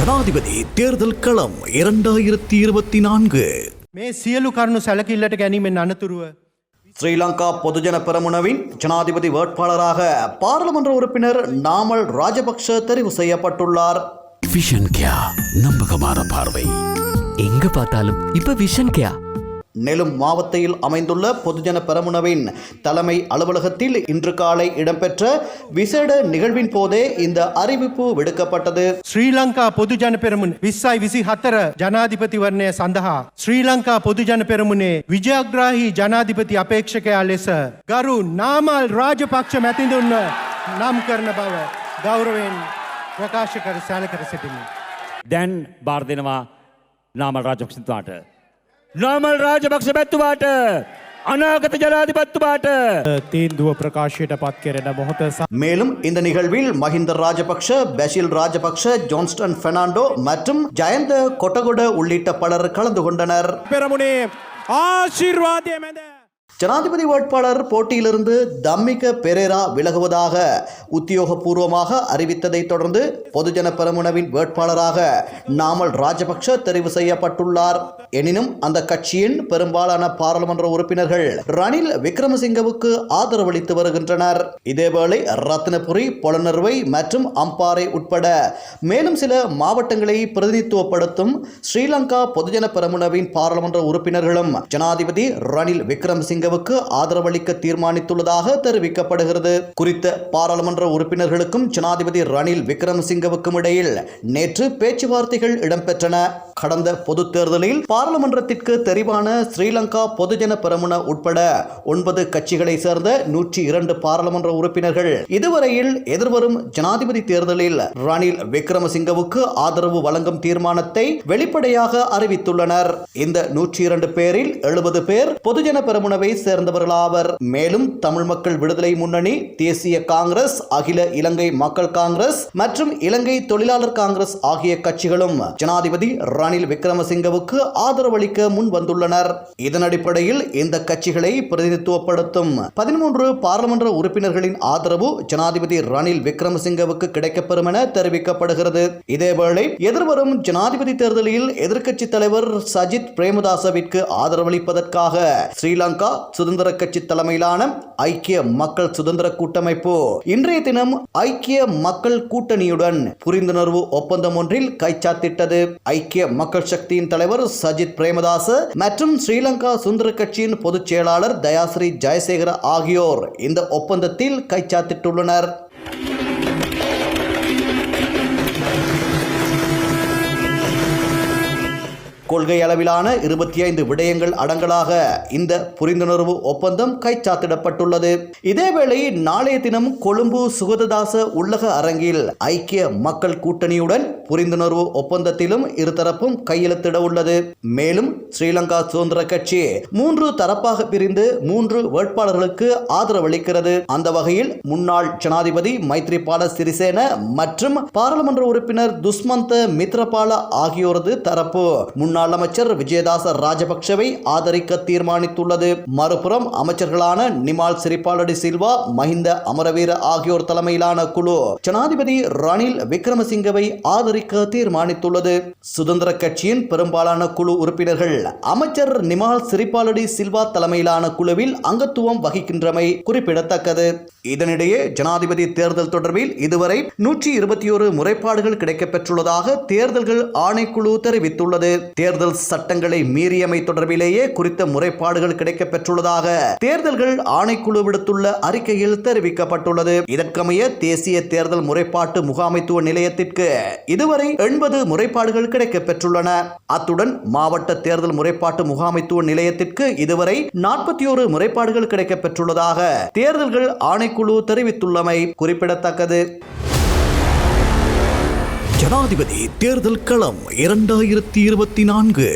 ஜனாதிபதி தேர்தல் களம் இரண்டாயிரத்தி இருபத்தி நான்கு මේ සියලු කරුණු සැලකිල්ලට ගැනීමෙන් අනතුරුව ஸ்ரீலங்கா பொதுஜன பெரமுனவின் ஜனாதிபதி வேட்பாளராக பாராளுமன்ற உறுப்பினர் நாமல் ராஜபக்ஷ தெரிவு செய்யப்பட்டுள்ளார் விஷன் கியா நம்பகமான பார்வை எங்க பார்த்தாலும் இப்ப விஷன் கேயா நெலும் மாவட்டத்தில் அமைந்துள்ள பொதுஜன பெரமுனவின் தலைமை அலுவலகத்தில் இன்று காலை இடம்பெற்ற விசேட நிகழ்வின் போதே இந்த அறிவிப்பு விடுக்கப்பட்டது ශ්‍රී ලංකා පොදු ජන පෙරමුණ විස්සයි විසි හතර ජනාධිපතිවරණය සඳහා ශ්‍රී ලංකා පොදු ජන පෙරමුණේ විජයග්‍රාහි ජනාධිපති අපේක්ෂකයා ලෙස ගරු නාමල් රාජපක්ෂ මැතිඳුන්ව නම් කරන බව ගෞරවෙන් ප්‍රකාශ කර සෑල කර සිටිමි. දැන් බාර් දෙනවා නාමල් රාජපක්ෂතුමාට. නාමල් රාජපක්ෂ පැත්තුවාට අනාගත ජනාධිපත්තුමාට තීන්දුව ප්‍රකාශයට පත් කෙරෙන මොහොත மேலும் இந்த நிகழ்வில் மஹிந்த ராஜபக்ஷ பெஷில் ராஜபக்ஷ ஜான்ஸ்டன் பெர்னாண்டோ மற்றும் ஜயந்த கொட்டகொட உள்ளிட்ட பலர் கலந்து கொண்டனர் පෙරමුණේ ආශිර්වාදය මැද. ஜனாதிபதி வேட்பாளர் போட்டியிலிருந்து தம்மிக பெரேரா விலகுவதாக உத்தியோகபூர்வமாக அறிவித்ததைத் தொடர்ந்து பொதுஜன பெருமுனவின் வேட்பாளராக நாமல் ராஜபக்ஷ தெரிவு செய்யப்பட்டுள்ளார். எனினும் அந்த கட்சியின் பெரும்பாலான பாராளுமன்ற உறுப்பினர்கள் ரணில் விக்ரமசிங்கவுக்கு ஆதரவளித்து வருகின்றனர். இதேவேளை ரத்னபுரி பொலனறுவை மற்றும் அம்பாறை உட்பட மேலும் சில மாவட்டங்களை பிரதிநிதித்துவப்படுத்தும் ஸ்ரீலங்கா பொதுஜன பெருமுனவின் பாராளுமன்ற உறுப்பினர்களும் ஜனாதிபதி ரணில் விக்ரமசிங்கவுக்கு ஆதரவளிக்க தீர்மானித்துள்ளதாக தெரிவிக்கப்படுகிறது. குறித்த பாராளுமன்ற உறுப்பினர்களுக்கும் ஜனாதிபதி ரணில் விக்ரமசிங்கவுக்கும் இடையில் நேற்று பேச்சுவார்த்தைகள் இடம்பெற்றன. கடந்த பொது தேர்தலில் பாராளுமன்றத்திற்கு தெரிவான ஸ்ரீலங்கா பொதுஜன பெரமுன உட்பட ஒன்பது கட்சிகளை சேர்ந்த நூற்றி இரண்டு பாராளுமன்ற உறுப்பினர்கள் இதுவரையில் எதிர்வரும் ஜனாதிபதி தேர்தலில் ரணில் விக்ரமசிங்கவுக்கு ஆதரவு வழங்கும் தீர்மானத்தை வெளிப்படையாக அறிவித்துள்ளனர். இந்த நூற்றி இரண்டு பேரில் எழுபது பேர் பொதுஜன பெருமுனவை சேர்ந்தவர்களாவர். மேலும் தமிழ் மக்கள் விடுதலை முன்னணி தேசிய காங்கிரஸ் அகில இலங்கை மக்கள் காங்கிரஸ் மற்றும் இலங்கை தொழிலாளர் காங்கிரஸ் ஆகிய கட்சிகளும் ஜனாதிபதி ரணில் ரணில் விக்ரமசிங்கவுக்கு ஆதரவளிக்க முன் வந்துள்ளனர். இதன் அடிப்படையில் இந்த கட்சிகளை பிரதிநிதித்துவப்படுத்தும் பதிமூன்று பாராளுமன்ற உறுப்பினர்களின் ஆதரவு ஜனாதிபதி ரணில் விக்ரமசிங்கவுக்கு கிடைக்கப்பெறும் என தெரிவிக்கப்படுகிறது. இதேவேளை எதிர்வரும் ஜனாதிபதி தேர்தலில் எதிர்க்கட்சி தலைவர் சஜித் பிரேமதாசவிற்கு ஆதரவளிப்பதற்காக ஸ்ரீலங்கா சுதந்திர கட்சி தலைமையிலான ஐக்கிய மக்கள் சுதந்திர கூட்டமைப்பு இன்றைய தினம் ஐக்கிய மக்கள் கூட்டணியுடன் புரிந்துணர்வு ஒப்பந்தம் ஒன்றில் கைச்சாத்திட்டது. ஐக்கிய மக்கள் சக்தியின் தலைவர் சஜித் பிரேமதாச மற்றும் ஸ்ரீலங்கா சுந்தர கட்சியின் பொதுச் செயலாளர் தயாஸ்ரீ ஜெயசேகர ஆகியோர் இந்த ஒப்பந்தத்தில் கைச்சாத்திட்டுள்ளனர். கொள்கை அளவிலான இருபத்தி ஐந்து விடயங்கள் அடங்கலாக இந்த புரிந்துணர்வு ஒப்பந்தம் கைச்சாத்திடப்பட்டுள்ளது. இதேவேளை நாளைய தினம் கொழும்பு சுகததாச உள்ளக அரங்கில் ஐக்கிய மக்கள் கூட்டணியுடன் புரிந்துணர்வு ஒப்பந்தத்திலும் இருதரப்பும் கையெழுத்திட உள்ளது. மேலும் ஸ்ரீலங்கா சுதந்திர கட்சி மூன்று தரப்பாக பிரிந்து மூன்று வேட்பாளர்களுக்கு ஆதரவளிக்கிறது. அந்த வகையில் முன்னாள் ஜனாதிபதி மைத்ரிபால சிறிசேன மற்றும் பாராளுமன்ற உறுப்பினர் துஷ்மந்த மித்ரபால ஆகியோரது தரப்பு. முன்னாள் அமைச்சர் விஜயதாச ராஜபக்சவை ஆதரிக்க தீர்மானித்துள்ளது. மறுபுறம் அமைச்சர்களான நிமால் சிரிபாலடி சில்வா மஹிந்த அமரவீர ஆகியோர் தலைமையிலான குழு ஜனாதிபதி ரணில் விக்ரமசிங்கவை ஆதரிக்க தீர்மானித்துள்ளது. சுதந்திர கட்சியின் பெரும்பாலான குழு உறுப்பினர்கள் அமைச்சர் நிமால் சிரிபாலடி சில்வா தலைமையிலான குழுவில் அங்கத்துவம் வகிக்கின்றமை குறிப்பிடத்தக்கது. இதனிடையே ஜனாதிபதி தேர்தல் தொடர்பில் இதுவரை நூற்றி இருபத்தி ஒரு முறைப்பாடுகள் கிடைக்கப்பெற்றுள்ளதாக தேர்தல்கள் ஆணைக்குழு தெரிவித்துள்ளது. தேர்தல் சட்டங்களை மீறியமை தொடர்பிலேயே குறித்த முறைப்பாடுகள் கிடைக்கப்பெற்றுள்ளதாக தேர்தல்கள் ஆணைக்குழு விடுத்துள்ள அறிக்கையில் தெரிவிக்கப்பட்டுள்ளது. இதற்கமைய தேசிய தேர்தல் முறைப்பாட்டு முகாமைத்துவ நிலையத்திற்கு இது இதுவரை எண்பது முறைப்பாடுகள் கிடைக்கப்பெற்றுள்ளன அத்துடன் மாவட்ட தேர்தல் முறைப்பாட்டு முகாமைத்துவ நிலையத்திற்கு இதுவரை நாற்பத்தி ஒரு முறைப்பாடுகள் கிடைக்கப்பெற்றுள்ளதாக தேர்தல்கள் ஆணைக்குழு தெரிவித்துள்ளமை குறிப்பிடத்தக்கது. ஜனாதிபதி தேர்தல் களம் இரண்டாயிரத்தி இருபத்தி நான்கு.